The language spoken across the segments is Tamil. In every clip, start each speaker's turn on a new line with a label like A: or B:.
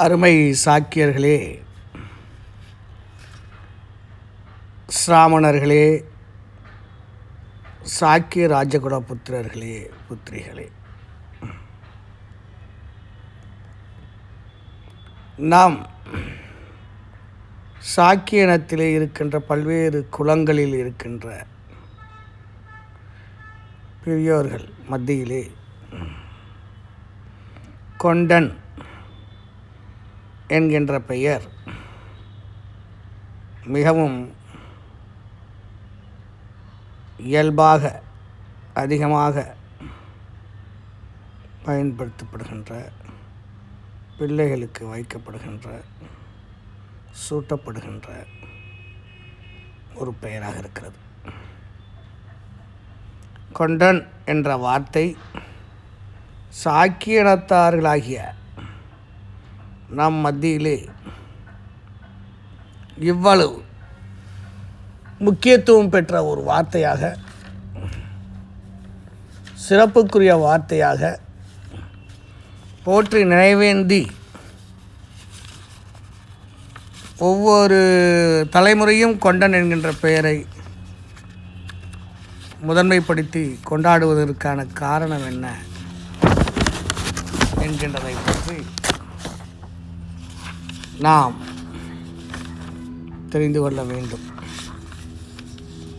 A: அருமை சாக்கியர்களே சிராமணர்களே சாக்கிய ராஜகுல புத்திரர்களே புத்திரிகளே. நாம் சாக்கிய இனத்திலே இருக்கின்ற பல்வேறு குலங்களில் இருக்கின்ற பெரியோர்கள் மத்தியிலே கொண்டன் என்கின்ற பெயர் மிகவும் இயல்பாக அதிகமாக பயன்படுத்தப்படுகின்ற பிள்ளைகளுக்கு வைக்கப்படுகின்ற சூட்டப்படுகின்ற ஒரு பெயராக இருக்கிறது. கொண்டன் என்ற வார்த்தை சாக்கியனத்தார்களாகிய நம் மத்தியிலே இவ்வளவு முக்கியத்துவம் பெற்ற ஒரு வார்த்தையாக சிறப்புக்குரிய வார்த்தையாக போற்றி நினைவேந்தி ஒவ்வொரு தலைமுறையும் கொண்டன் என்கின்ற பெயரை முதன்மைப்படுத்தி கொண்டாடுவதற்கான காரணம் என்ன? என்கின்றதை பற்றி நாம் தெரிந்து கொள்ள வேண்டும்.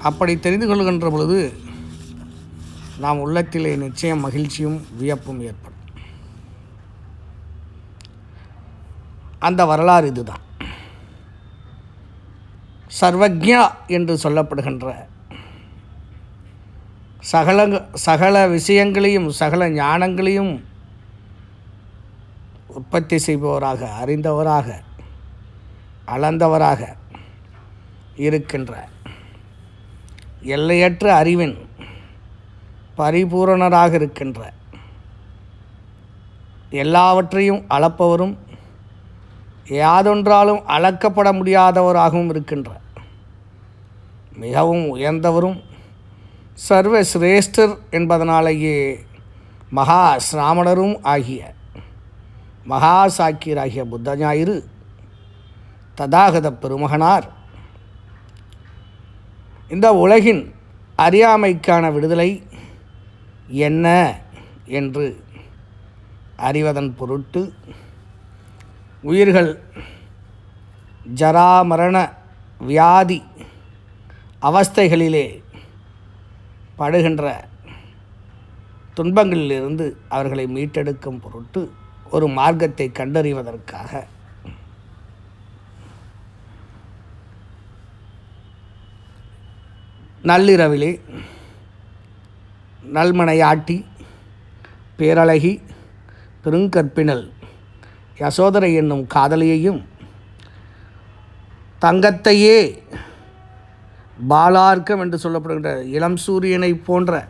A: அப்படி தெரிந்து கொள்கின்ற பொழுது நாம் உள்ளத்திலே நிச்சயம் மகிழ்ச்சியும் வியப்பும் ஏற்படும். அந்த வரலாறு இதுதான். சர்வஜா என்று சொல்லப்படுகின்ற சகல சகல விஷயங்களையும் சகல ஞானங்களையும் உற்பத்தி செய்பவராக அறிந்தவராக அளந்தவராக இருக்கின்ற எல்லையற்ற அறிவின் பரிபூரணராக இருக்கின்ற எல்லாவற்றையும் அளப்பவரும் யாதொன்றாலும் அளக்கப்பட முடியாதவராகவும் இருக்கின்ற மிகவும் உயர்ந்தவரும் சர்வ சிரேஷ்டர் என்பதனாலேயே மகா சிராமணரும் ஆகிய மகா சாக்கியராகிய புத்த ஞாயிறு ததாகத பெருமகனார் இந்த உலகின் அறியாமைக்கான விடுதலை என்ன என்று அறிவதன் பொருட்டு உயிர்கள் ஜராமரண வியாதி அவஸ்தைகளிலே படுகின்ற துன்பங்களிலிருந்து அவர்களை மீட்டெடுக்கும் பொருட்டு ஒரு மார்க்கத்தை கண்டறிவதற்காக நள்ளிரவிலே நல்மனையாட்டி பேரழகி பெருங்கற்பினல் யசோதரை என்னும் காதலியையும் தங்கத்தையே பாலார்க்கம் என்று சொல்லப்படுகின்ற இளம் சூரியனை போன்ற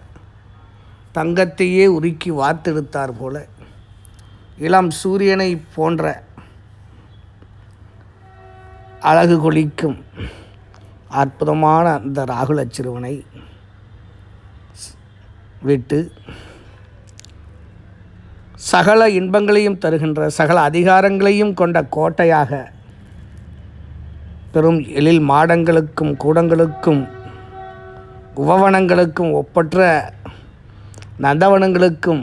A: தங்கத்தையே உருக்கி வார்த்தெடுத்தார் போல இளம் சூரியனை போன்ற அழகு கொளிக்கும் அற்புதமான அந்த ராகுல சிறுவனை விட்டு சகல இன்பங்களையும் தருகின்ற சகல அதிகாரங்களையும் கொண்ட கோட்டையாக பெரும் எழில் மாடங்களுக்கும் கூடங்களுக்கும் உபவனங்களுக்கும் ஒப்பற்ற நந்தவனங்களுக்கும்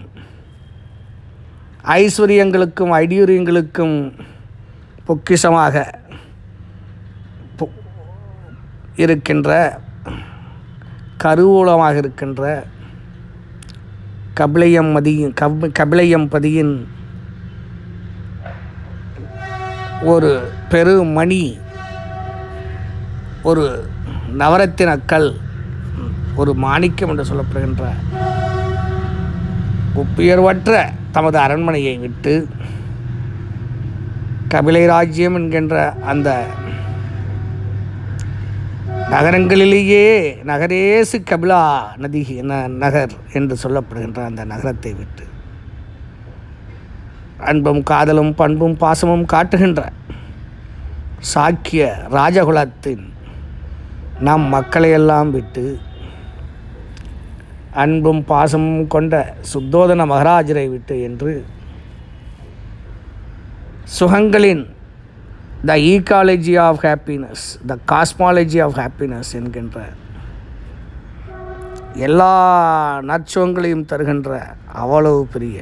A: ஐஸ்வர்யங்களுக்கும் ஐடியூரியங்களுக்கும் பொக்கிஷமாக இருக்கின்ற கருவூலமாக இருக்கின்ற கபிலையம் மதியின் கப் கபிலையம்பதியின் ஒரு பெருமணி ஒரு நவரத்தினக்கல் ஒரு மாணிக்கம் என்று சொல்லப்படுகின்ற உப்புயர்வற்ற தமது அரண்மனையை விட்டு கபிலை ராஜ்யம் என்கின்ற அந்த நகரங்களிலேயே நகரேசு கபிலா நதி ந- நகர் என்று சொல்லப்படுகின்ற அந்த நகரத்தை விட்டு அன்பும் காதலும் பண்பும் பாசமும் காட்டுகின்ற சாக்கிய ராஜகுலத்தின் நம் மக்களையெல்லாம் விட்டு அன்பும் பாசமும் கொண்ட சுத்தோதன மகாராஜரை விட்டு என்று சுகங்களின் the ecology of happiness the cosmology of happiness என்கின்ற எல்லா நற்சுகங்களையும் தருகின்ற அவ்வளவு பெரிய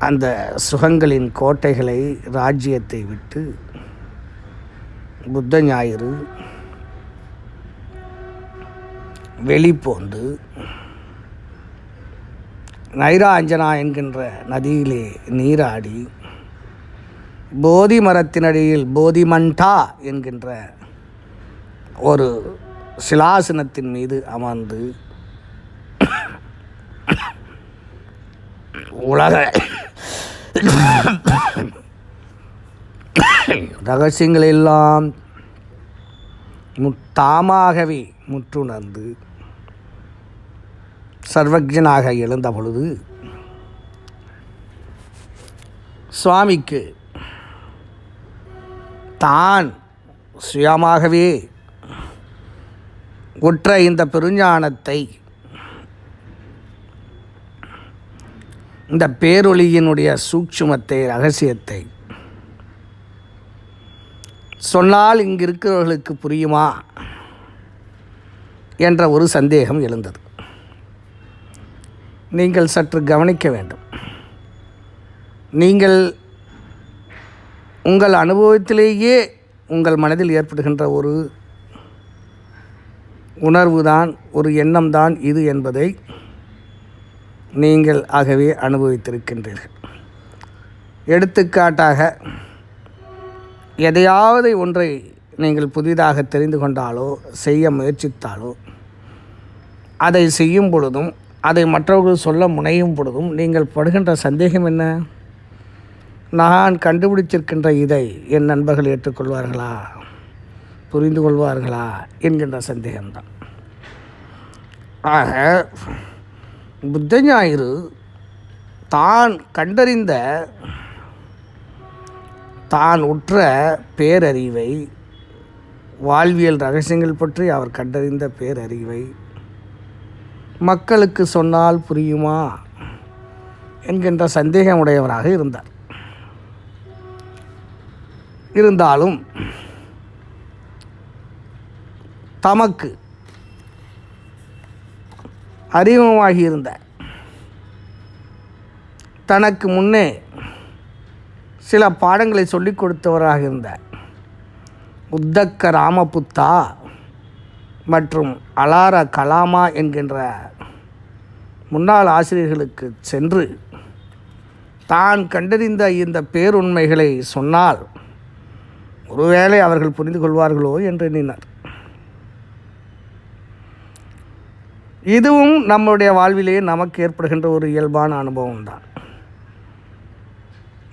A: அந்த சுகங்களின் கோட்டைகளை ராஜ்யத்தை விட்டு புத்த ஞாயிறு வெளிப்போந்து நைராஞ்சனா என்கின்ற நதியிலே நீராடி போதி மரத்தினடியில் போதிமண்டா என்கின்ற ஒரு சிலாசனத்தின் மீது அமர்ந்து உலக ரகசியங்கள் எல்லாம் தாமாகவே முற்றுணர்ந்து சர்வஜனாக எழுந்த பொழுது சுவாமிக்கு தான் சுயமாகவே உற்ற இந்த பெருஞானத்தை இந்த பேரொளியினுடைய சூட்சுமத்தை ரகசியத்தை சொன்னால் இங்கு இருக்கிறவர்களுக்கு புரியுமா என்ற ஒரு சந்தேகம் எழுந்தது. நீங்கள் சற்று கவனிக்க வேண்டும். நீங்கள் உங்கள் அனுபவத்திலேயே உங்கள் மனதில் ஏற்படுகின்ற ஒரு உணர்வு தான் ஒரு எண்ணம் தான் இது என்பதை நீங்கள் ஆகவே அனுபவித்திருக்கின்றீர்கள். எடுத்துக்காட்டாக எதையாவது ஒன்றை நீங்கள் புதிதாக தெரிந்து கொண்டாலோ செய்ய முயற்சித்தாலோ அதை செய்யும் பொழுதும் அதை மற்றவர்கள் சொல்ல முனையும் பொழுதும் நீங்கள் படுகின்ற சந்தேகம் என்ன? நான் கண்டுபிடிச்சிருக்கின்ற இதை என் நண்பர்கள் ஏற்றுக்கொள்வார்களா? புரிந்து கொள்வார்களா? என்கின்ற சந்தேகம்தான். ஆக புத்த ஞாயிறு தான் கண்டறிந்த தான் உற்ற பேரறிவை வாழ்வியல் ரகசியங்கள் பற்றி அவர் கண்டறிந்த பேரறிவை மக்களுக்கு சொன்னால் புரியுமா? என்கின்ற சந்தேகமுடையவராக இருந்தார். இருந்தாலும் தமக்கு அறிமுகமாகியிருந்த தனக்கு முன்னே சில பாடங்களை சொல்லிக் கொடுத்தவராக இருந்த உத்தக்க ராமபுத்தா மற்றும் அலார கலாமா என்கின்ற முன்னாள் ஆசிரியர்களுக்கு சென்று தான் கண்டறிந்த இந்த பேருண்மைகளை சொன்னால் ஒருவேளை அவர்கள் புரிந்து கொள்வார்களோ என்று எண்ணினார். இதுவும் நம்முடைய வாழ்விலேயே நமக்கு ஏற்படுகின்ற ஒரு இயல்பான அனுபவம் தான்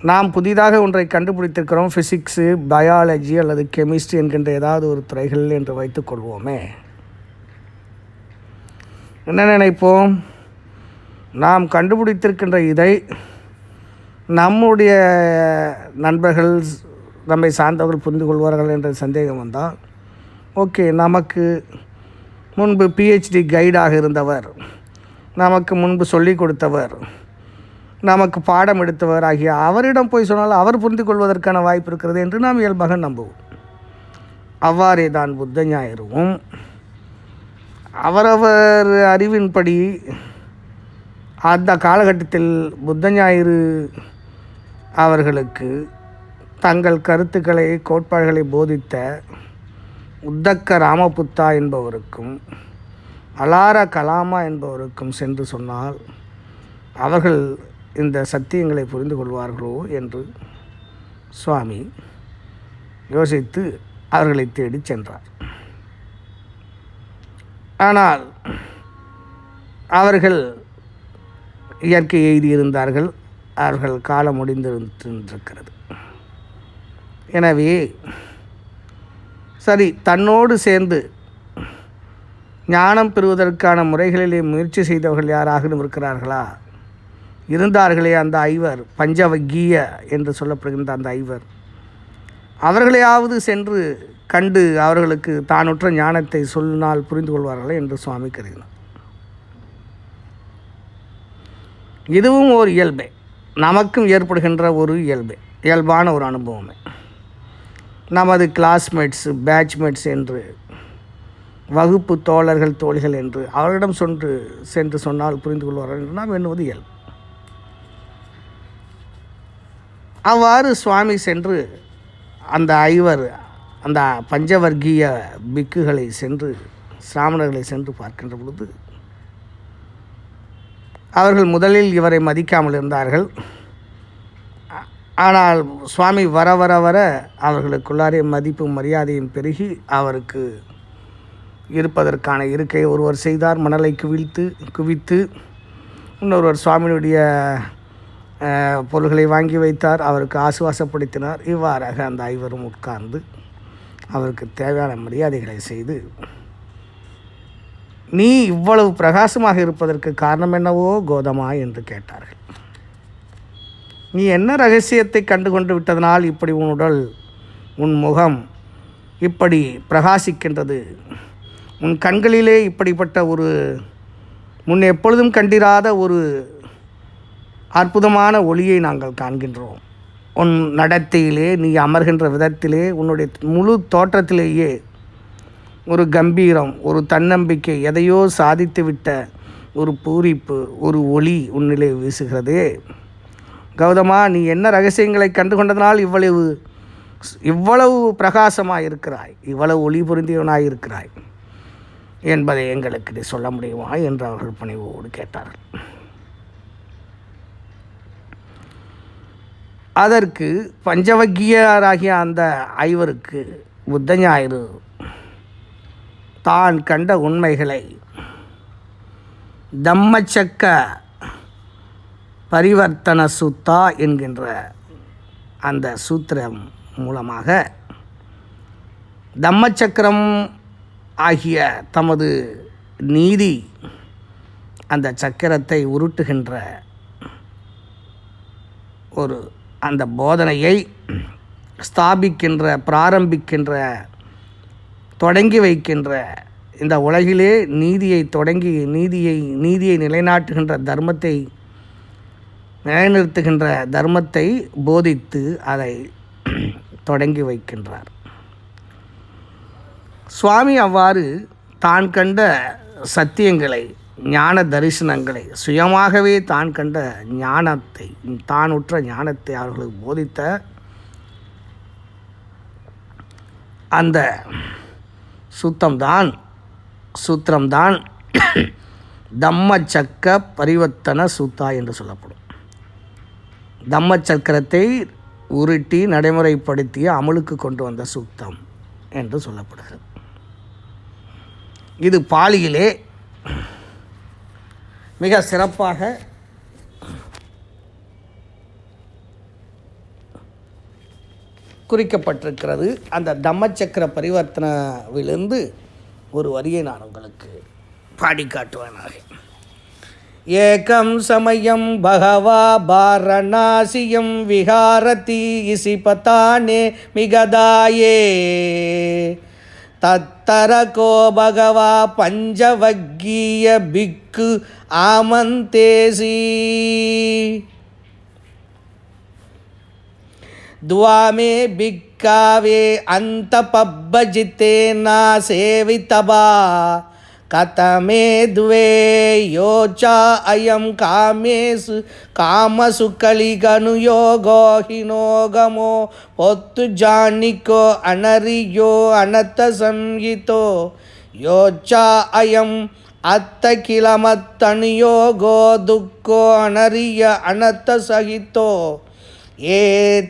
A: நாம் புதிதாக ஒன்றை கண்டுபிடித்திருக்கிறோம். ஃபிசிக்ஸு பயாலஜி அல்லது கெமிஸ்ட்ரி என்கின்ற ஏதாவது ஒரு துறைகள் என்று வைத்துக்கொள்வோமே என்ன நினைப்போம்? நாம் கண்டுபிடித்திருக்கின்ற இதை நம்முடைய நண்பர்கள் நம்மை சார்ந்தவர்கள் புரிந்து கொள்வார்கள் என்ற சந்தேகம் வந்தால் ஓகே நமக்கு முன்பு பிஹெச்டி கைடாக இருந்தவர் நமக்கு முன்பு சொல்லிக் கொடுத்தவர் நமக்கு பாடம் எடுத்தவர் ஆகிய அவரிடம் போய் சொன்னால் அவர் புரிந்து கொள்வதற்கான வாய்ப்பு இருக்கிறது என்று நாம் இயல்பாக நம்புவோம். அவ்வாறே தான் புத்த ஞாயிறுவும் அவரவர் அறிவின்படி அந்த காலகட்டத்தில் புத்த ஞாயிறு அவர்களுக்கு தங்கள் கருத்துக்களை கோட்பாடுகளை போதித்த உத்தக்க ராமபுத்தா என்பவருக்கும் அலார கலாமா என்பவருக்கும் சென்று சொன்னால் அவர்கள் இந்த சத்தியங்களை புரிந்து கொள்வார்களோ என்று சுவாமி யோசித்து அவர்களை தேடி சென்றார். ஆனால் அவர்கள் இயற்கை எழுதியிருந்தார்கள் அவர்கள் காலம் முடிந்திருந்திருக்கிறது. எனவே சரி தன்னோடு சேர்ந்து ஞானம் பெறுவதற்கான முறைகளிலே முயற்சி செய்தவர்கள் யாராகவும் இருக்கிறார்களா? இருந்தார்களே அந்த ஐவர் பஞ்சவகீய என்று சொல்லப்படுகின்ற அந்த ஐவர். அவர்களையாவது சென்று கண்டு அவர்களுக்கு தானுற்ற ஞானத்தை சொன்னால் புரிந்து கொள்வார்களா என்று சுவாமி கருதினார். இதுவும் ஒரு இயல்பே. நமக்கும் ஏற்படுகின்ற ஒரு இயல்பு. இயல்பான ஒரு அனுபவமே. நமது கிளாஸ்மேட்ஸ் பேட்ச்மேட்ஸ் என்று வகுப்பு தோழர்கள் தோழிகள் என்று அவர்களிடம் சென்று சென்று சொன்னால் புரிந்து கொள்வார்கள் என்று நாம் எண்ணுவது இயல்பு அவ்வாறு சுவாமி சென்று அந்த ஐவர் அந்த பஞ்சவர்க்கீய பிக்குகளை சென்று சிராமணர்களை சென்று பார்க்கின்ற பொழுது அவர்கள் முதலில் இவரை மதிக்காமல் இருந்தார்கள். ஆனால் சுவாமி வர வர வர அவர்களுக்குள்ளாரே மதிப்பும் மரியாதையும் பெருகி அவருக்கு இருப்பதற்கான இருக்கை ஒருவர் செய்தார். மணலை குவித்து குவித்து இன்னொருவர் சுவாமியினுடைய பொருள்களை வாங்கி வைத்தார். அவருக்கு ஆசுவாசப்படுத்தினார். இவ்வாறாக அந்த ஐவரும் உட்கார்ந்து அவருக்கு தேவையான மரியாதைகளை செய்து நீ இவ்வளவு பிரகாசமாக இருப்பதற்கு காரணம் என்னவோ கோதமா? என்று கேட்டார்கள். நீ என்ன ரகசியத்தை கண்டு கொண்டு விட்டதனால் இப்படி உன் உடல் உன் முகம் இப்படி பிரகாசிக்கின்றது? உன் கண்களிலே இப்படிப்பட்ட ஒரு முன் எப்பொழுதும் கண்டிராத ஒரு அற்புதமான ஒளியை நாங்கள் காண்கின்றோம். உன் நடத்தையிலே நீ அமர்கின்ற விதத்திலே உன்னுடைய முழு தோற்றத்திலேயே ஒரு கம்பீரம் ஒரு தன்னம்பிக்கை எதையோ சாதித்துவிட்ட ஒரு பூரிப்பு ஒரு ஒளி உன்னிலே வீசுகிறதே. கௌதமா நீ என்ன ரகசியங்களை கண்டு கொண்டதனால் இவ்வளவு இவ்வளவு பிரகாசமாக இருக்கிறாய் இவ்வளவு ஒளி பொருந்தியவனாய் இருக்கிறாய் என்பதை எங்களுக்கு நீ சொல்ல முடியுமா என்று அவர்கள் பணிவோடு கேட்டார்கள். அதற்கு பஞ்சவக்கியராகிய அந்த ஐவருக்கு புத்த ஞாயிறு தான் கண்ட உண்மைகளை தம்மச்சக்க பரிவர்த்தன சுத்தா என்கின்ற அந்த சூத்திரம் மூலமாக தம்மச்சக்கரம் ஆகிய தமது நீதி அந்த சக்கரத்தை உருட்டுகின்ற ஒரு அந்த போதனையை ஸ்தாபிக்கின்ற பிராரம்பிக்கின்ற தொடங்கி வைக்கின்ற இந்த உலகிலே நீதியை தொடங்கி நீதியை நீதியை நிலைநாட்டுகின்ற தர்மத்தை நிலைநிறுத்துகின்ற தர்மத்தை போதித்து அதை தொடங்கி வைக்கின்றார். சுவாமி அவ்வாறு தான் கண்ட சத்தியங்களை ஞான தரிசனங்களை சுயமாகவே தான் கண்ட ஞானத்தை தான் உற்ற ஞானத்தை அவர்களுக்கு போதித்த அந்த சுத்தம்தான் சூத்திரம்தான் தம்மச்சக்க பரிவர்த்தன சூத்தா என்று சொல்லப்படும். தம்மச்சக்கரத்தை உருட்டி நடைமுறைப்படுத்திய அமலுக்கு கொண்டு வந்த சூக்தம் என்று சொல்லப்படுகிறது. இது பாலியிலே மிக சிறப்பாக குறிக்கப்பட்டிருக்கிறது. அந்த தம்மச்சக்கர பரிவர்த்தனவிலிருந்து ஒரு வரியை நான் உங்களுக்கு பாடி காட்டுவேனாக ஏகம் சமயம் பகவா பாரணாசியம் விஹாரதி இசிபதானே மிகதாயே தத்தரகோ பகவா பஞ்சவக்கீய பிக்கு ஆமந்தேசி द्वामे भिक्कावे अन्तपब्बजिते न सेवितबा கதமே துவே யோச்சா அயம் காமேசு காமசு கலிகனுயோகோஹினோகமோ பொத்து ஜானிக்கோ அனரியோ அனத்த சம்ஹிதோ யோச்சா அயம் அத்த கிளமத்தனுயோகோ துக்கோ அனரிய அனத்த சகிதோ ஏ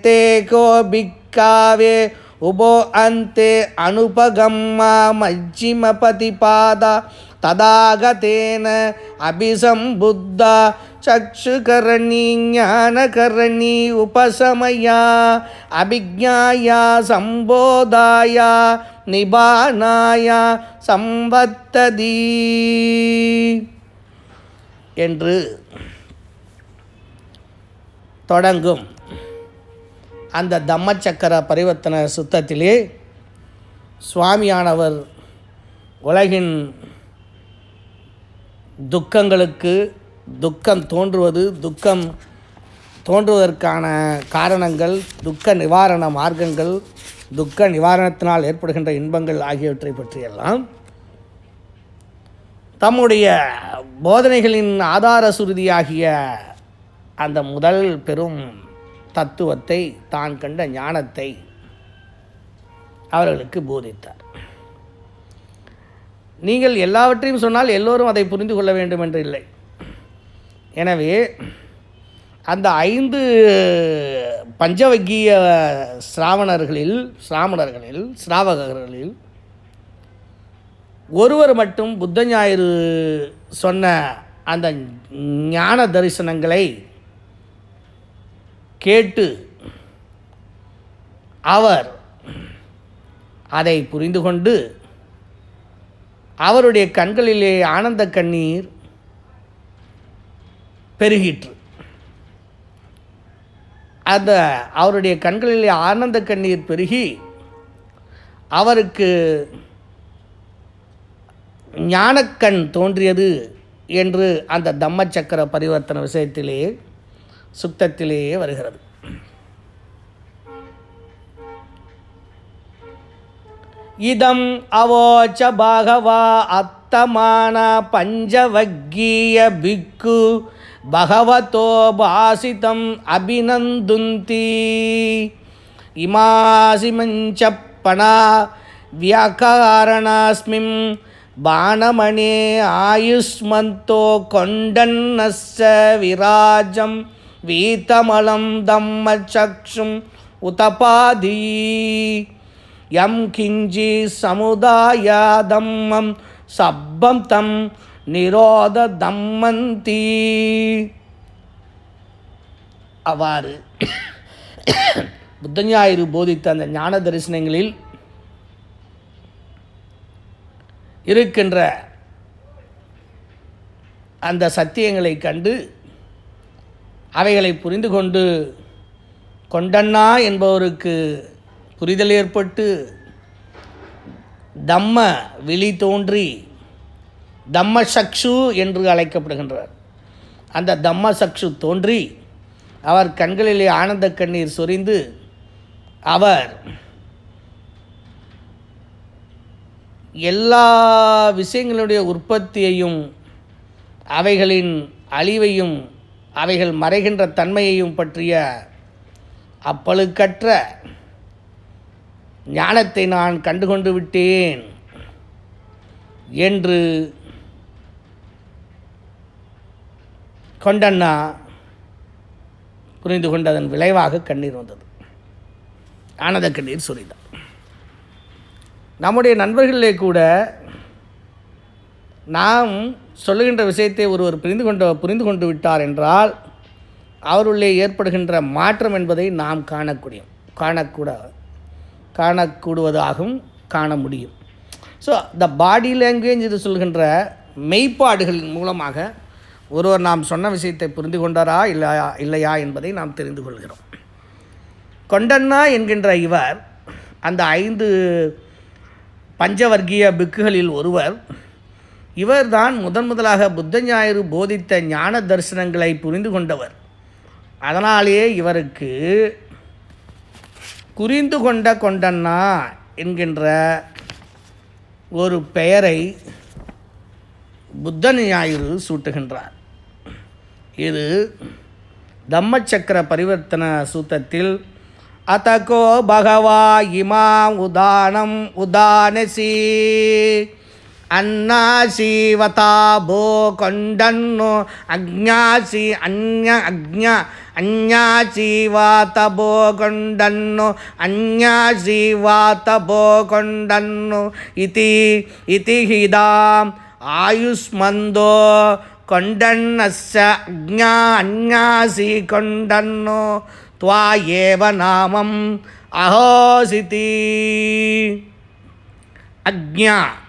A: தே கோ பிக்காவே उभो अन्ते अनुपगम्मा मज्जिमपतिपादा तदागतेन अभिसम्बुद्धा चक्षुकरणी ज्ञानकरणी उपशमया अभिज्ञाया सम्बोधाया நிபானாய சம்பத்ததி என்று தொடங்கும் அந்த தம்மச்சக்கர பரிவர்த்தன சுத்தத்திலே சுவாமியானவர் உலகின் துக்கங்களுக்கு துக்கம் தோன்றுவது துக்கம் தோன்றுவதற்கான காரணங்கள் துக்க நிவாரண மார்க்கங்கள் துக்க நிவாரணத்தினால் ஏற்படுகின்ற இன்பங்கள் ஆகியவற்றை பற்றியெல்லாம் தம்முடைய போதனைகளின் ஆதார சுருதியாகிய அந்த முதல் பெரும் தத்துவத்தை தான் கண்ட ஞானத்தை அவர்களுக்கு போதித்தார். நீங்கள் எல்லாவற்றையும் சொன்னால் எல்லோரும் அதை புரிந்து கொள்ள வேண்டும் என்று இல்லை. எனவே அந்த ஐந்து பஞ்சவக்கிய சிராவணர்களில் சிராமணர்களில் சிராவகர்களில் ஒருவர் மட்டும் புத்த ஞாயிறு சொன்ன அந்த ஞான தரிசனங்களை கேட்டு அவர் அதை புரிந்து கொண்டு அவருடைய கண்களிலே ஆனந்த கண்ணீர் பெருகிற்று. அந்த அவருடைய கண்களிலே ஆனந்த கண்ணீர் பெருகி அவருக்கு ஞானக்கண் தோன்றியது என்று அந்த தம்மச்சக்கர பரிவர்த்தன விஷயத்திலே சுத்தத்திலேயே வருகிறது. இதம் அவோச்ச பாகவா அத்தமான பஞ்சவக்கீய பிக்கு பகவதோ பாசிதம் அபிநந்துந்தி. இமாசிமஞ்ச பணா வியாக்காரணாஸ்மிம் பானமணே ஆயுஷ்மந்தோ கொண்டன்னஸ்ஸ விராஜம் வீத்தமலம் தம்ம சக்ஷும் உதபாதி. யம் கிஞ்சி சமுதாயாதம்மம் சப்பம் தம் நிரோத தம்மந்தி. அவ்வாறு புத்தஞாயிறு போதித்த அந்த ஞான தரிசனங்களில் இருக்கின்ற அந்த சத்தியங்களை கண்டு அவைகளை புரிந்து கொண்டு கொண்டண்ணா என்பவருக்கு புரிதல் ஏற்பட்டு தம்ம விழி தோன்றி தம்ம சக்ஷு என்று அழைக்கப்படுகின்றார். அந்த தம்ம சக்ஷு தோன்றி அவர் கண்களிலே ஆனந்த கண்ணீர் சொரிந்து அவர் எல்லா விஷயங்களுடைய உற்பத்தியையும் அவைகளின் அழிவையும் அவைகள் மறைகின்ற தன்மையையும் பற்றிய அப்பழுக்கற்ற ஞானத்தை நான் கண்டுகொண்டு விட்டேன் என்று கொண்டண்ணா புரிந்து கொண்டதன் விளைவாக கண்ணீர் வந்தது. ஆனந்த கண்ணீர் சொரிந்தார். நம்முடைய நண்பர்களிலே கூட நாம் சொல்லுகின்ற விஷயத்தை ஒருவர் புரிந்து கொண்டு புரிந்து கொண்டு விட்டார் என்றால் அவருள்ளே ஏற்படுகின்ற மாற்றம் என்பதை நாம் காணக்கூடிய காணக்கூட காணக்கூடுவதாகவும் காண முடியும். ஸோ த பாடி லாங்குவேஜ் இது சொல்கின்ற மெய்ப்பாடுகளின் மூலமாக ஒருவர் நாம் சொன்ன விஷயத்தை புரிந்து கொண்டாரா இல்லையா இல்லையா என்பதை நாம் தெரிந்து கொள்கிறோம். கொண்டண்ணா என்கின்ற இவர் அந்த ஐந்து பஞ்சவர்க்கிய பிக்குகளில் ஒருவர் இவர்தான் முதன் முதலாக புத்த ஞாயிறு போதித்த ஞான தரிசனங்களை புரிந்து கொண்டவர். அதனாலேயே இவருக்கு குறிந்து கொண்ட கொண்டண்ணா என்கின்ற ஒரு பெயரை புத்தன் ஞாயிறு சூட்டுகின்றார். இது தம்மச்சக்கர பரிவர்த்தன சூத்தத்தில் அத்தகோ பகவா இமாம் உதானம் உதானசி అన్నాశీవతాభో కొండన్ను అజ్ఞాసి అన్య అజ్ఞ అన్యాశీవాతబోకొండన్ను అన్యాశీవాతబోకొండన్ను ఇది ఇది హిదాం ఆయుష్మందో కొండన్నస్య అజ్ఞా అన్యాసి కొండన్ను త్వా ఏవ నామం అహోసితి అజ్ఞా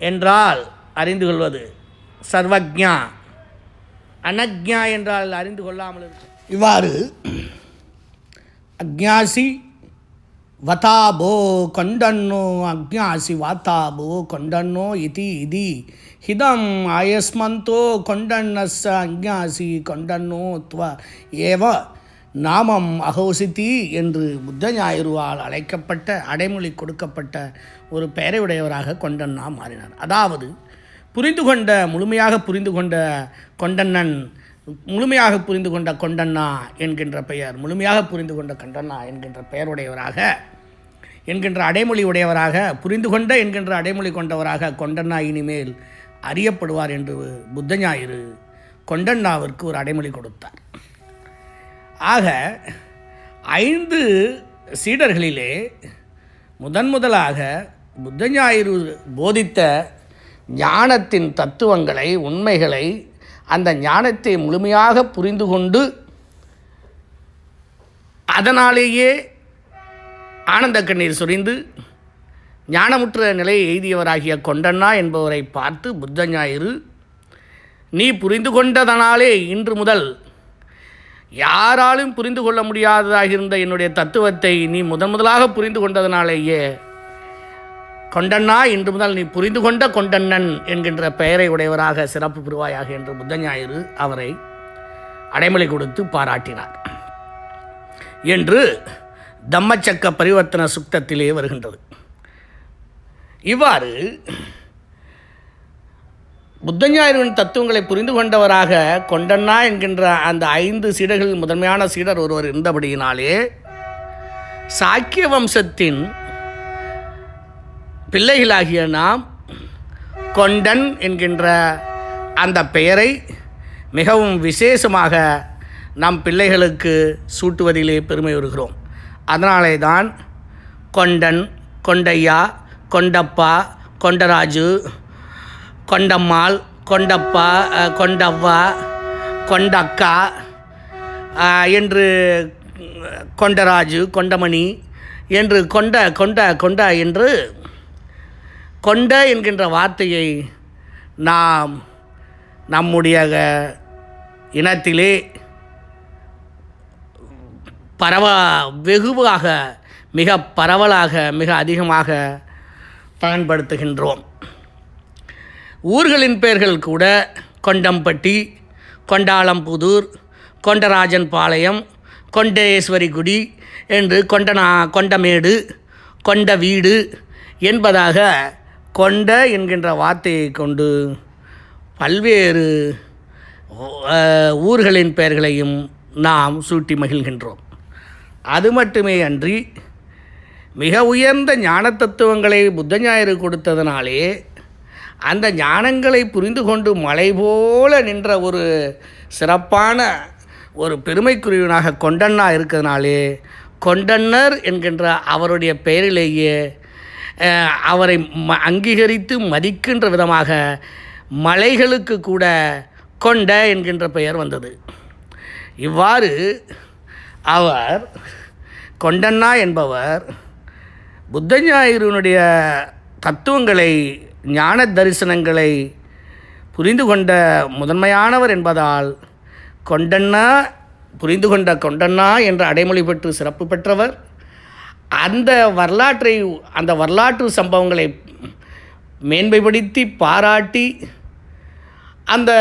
A: என்றால் அறிந்து கொள்வது. சர்வஜா அனக்ஞா என்றால் அறிந்து கொள்ளாமல் இவ்வாறு அக்ஞாசி வதாபோ கொண்டன்னோ அக்ஞாசி வாத்தாபோ கொண்டன்னோ இதி இதி
B: ஹிதம் அயஸ்மந்தோ கொண்டன்னஸ் அக்ஞாசி கொண்டன்னோ துவ ஏவ நாமம் அகோசித்தி என்று புத்த ஞாயிறுவால் அழைக்கப்பட்ட அடைமொழி கொடுக்கப்பட்ட ஒரு பெயரை உடையவராக கொண்டண்ணா மாறினார். அதாவது புரிந்து கொண்ட முழுமையாக புரிந்து கொண்ட கொண்டண்ணன் முழுமையாக புரிந்து கொண்ட கொண்டண்ணா என்கின்ற பெயர் முழுமையாக புரிந்து கொண்ட கண்டண்ணா என்கின்ற பெயருடையவராக என்கின்ற அடைமொழி உடையவராக புரிந்து கொண்ட என்கின்ற அடைமொழி கொண்டவராக கொண்டண்ணா இனிமேல் அறியப்படுவார் என்று புத்த ஞாயிறு கொண்டண்ணாவிற்கு ஒரு அடைமொழி கொடுத்தார். ஆக ஐந்து சீடர்களிலே முதன் முதலாக புத்த ஞாயிறு போதித்த ஞானத்தின் தத்துவங்களை உண்மைகளை அந்த ஞானத்தை முழுமையாக புரிந்து கொண்டு அதனாலேயே ஆனந்த கண்ணீர் சொரிந்து ஞானமுற்ற நிலையை எய்தியவராகிய கொண்டண்ணா என்பவரை பார்த்து புத்த ஞாயிறு நீ புரிந்து கொண்டதனாலே இன்று முதல் யாராலும் புரிந்து கொள்ள முடியாததாக இருந்த என்னுடைய தத்துவத்தை நீ முதன் முதலாக புரிந்து கொண்டதனாலேயே கொண்டண்ணா இன்று முதல் நீ புரிந்து கொண்ட கொண்டண்ணன் என்கின்ற பெயரை உடையவராக சிறப்பு பெறுவாயாக என்று புத்த ஞாயிறு அவரை அடைமொழி கொடுத்து பாராட்டினார். என்று தம்மச்சக்க பரிவர்த்தன சுக்தத்திலே வருகின்றது. இவ்வாறு புத்தஞாயிறுவின் தத்துவங்களை புரிந்து கொண்டவராக கொண்டண்ணா என்கின்ற அந்த ஐந்து சீடர்களில் முதன்மையான சீடர் ஒருவர் இருந்தபடியினாலே சாக்கிய வம்சத்தின் பிள்ளைகளாகிய நாம் கொண்டன் என்கின்ற அந்த பெயரை மிகவும் விசேஷமாக நம் பிள்ளைகளுக்கு சூட்டுவதிலே பெருமை வருகிறோம். அதனாலே தான் கொண்டன் கொண்டையா கொண்டப்பா கொண்டராஜு கொண்டம்மாள் கொண்டப்பா கொண்டவ்வா கொண்டக்கா என்று கொண்டராஜு கொண்டமணி என்று கொண்ட கொண்ட கொண்ட என்று கொண்ட என்கின்ற வார்த்தையை நாம் நம்முடைய இனத்திலே பரவ வெகுவாக மிக பரவலாக மிக அதிகமாக பயன்படுத்துகின்றோம். ஊர்களின் பெயர்கள் கூட கொண்டம்பட்டி கொண்டாளம்புதூர் கொண்டராஜன் பாளையம் கொண்டேஸ்வரிகுடி என்று கொண்டனா கொண்டமேடு கொண்ட வீடு என்பதாக கொண்ட என்கின்ற வார்த்தையை கொண்டு பல்வேறு ஊர்களின் பெயர்களையும் நாம் சூட்டி மகிழ்கின்றோம். அது மட்டுமே அன்றி மிக உயர்ந்த ஞான தத்துவங்களை புத்த ஞாயிறு கொடுத்ததனாலே அந்த ஞானங்களை புரிந்து கொண்டு மலை போல நின்ற ஒரு சிறப்பான ஒரு பெருமைக்குரியவனாக கொண்டண்ணா இருக்கிறதுனாலே கொண்டன்னர் என்கின்ற அவருடைய பெயரிலேயே அவரை ம அங்கீகரித்து மதிக்கின்ற விதமாக மலைகளுக்கு கூட கொண்ட என்கின்ற பெயர் வந்தது. இவ்வாறு அவர் கொண்டண்ணா என்பவர் புத்த ஞாயிறுனுடைய தத்துவங்களை ஞான தரிசனங்களை புரிந்து கொண்ட முதன்மையானவர் என்பதால் கொண்டண்ணா புரிந்து கொண்ட கொண்டண்ணா என்ற அடைமொழி பெற்று சிறப்பு பெற்றவர். அந்த வரலாற்றை அந்த வரலாற்று சம்பவங்களை மேன்மைப்படுத்தி பாராட்டி அந்த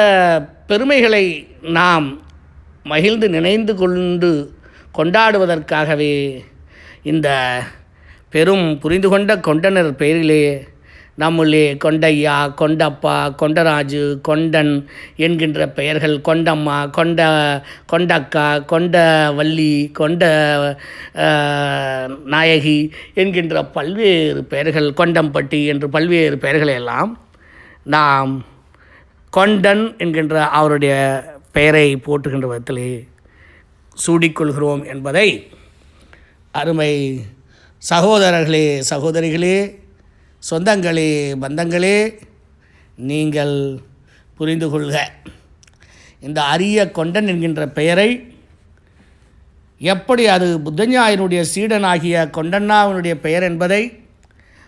B: பெருமைகளை நாம் மகிழ்ந்து நினைந்து கொண்டு கொண்டாடுவதற்காகவே இந்த பெரும் புரிந்து கொண்ட கொண்டனர் பெயரிலே நம்முள்ளே கொண்டையா கொண்டப்பா கொண்டராஜு கொண்டன் என்கின்ற பெயர்கள் கொண்டம்மா கொண்ட கொண்டக்கா கொண்டவல்லி கொண்ட நாயகி என்கின்ற பல்வேறு பெயர்கள் கொண்டம்பட்டி என்று பல்வேறு பெயர்களையெல்லாம் நாம் கொண்டன் என்கின்ற அவருடைய பெயரை போற்றுகின்ற விதத்திலே சூடிக்கொள்கிறோம் என்பதை அருமை சகோதரர்களே சகோதரிகளே சொந்தங்களே பந்தங்களே நீங்கள் புரிந்து கொள்க. இந்த அரிய கொண்டன் என்கின்ற பெயரை எப்படி அது புத்தஞாயினுடைய சீடனாகிய கொண்டண்ணாவினுடைய பெயர் என்பதை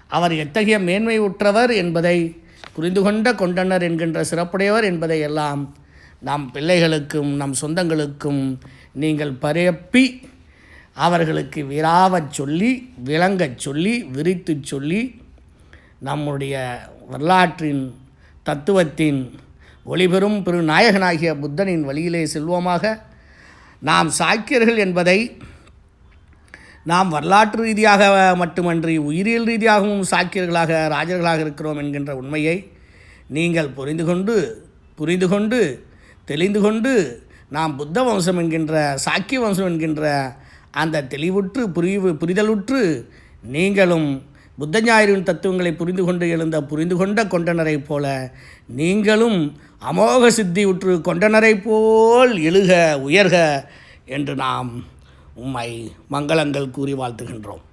B: அவர் எத்தகைய மேன்மை உற்றவர் என்பதை புரிந்து கொண்ட கொண்டனர் என்கின்ற சிறப்புடையவர் என்பதை எல்லாம் நம் பிள்ளைகளுக்கும் நம் சொந்தங்களுக்கும் நீங்கள் பரப்பி அவர்களுக்கு விராவச் சொல்லி விளங்கச் சொல்லி விரித்துச் சொல்லி நம்முடைய வரலாற்றின் தத்துவத்தின் ஒளிபெறும் பெரு நாயகனாகிய புத்தனின் வழியிலே செல்வோமாக. நாம் சாக்கியர்கள் என்பதை நாம் வரலாற்று ரீதியாக மட்டுமன்றி உயிரியல் ரீதியாகவும் சாக்கியர்களாக ராஜர்களாக இருக்கிறோம் என்கின்ற உண்மையை நீங்கள் புரிந்து கொண்டு புரிந்து கொண்டு தெளிந்து கொண்டு நாம் புத்த வம்சம் என்கின்ற சாக்கிய வம்சம் என்கின்ற அந்த தெளிவுற்று புரிவு புரிதலுற்று நீங்களும் புத்த ஞாயிறின் தத்துவங்களை புரிந்து கொண்டு எழுந்த புரிந்து கொண்ட கொண்டனரைப் போல நீங்களும் அமோக சித்தி உற்று கொண்டனரைப் போல் எழுக உயர்க என்று நாம் உம்மை மங்களங்கள் கூறி வாழ்த்துகின்றோம்.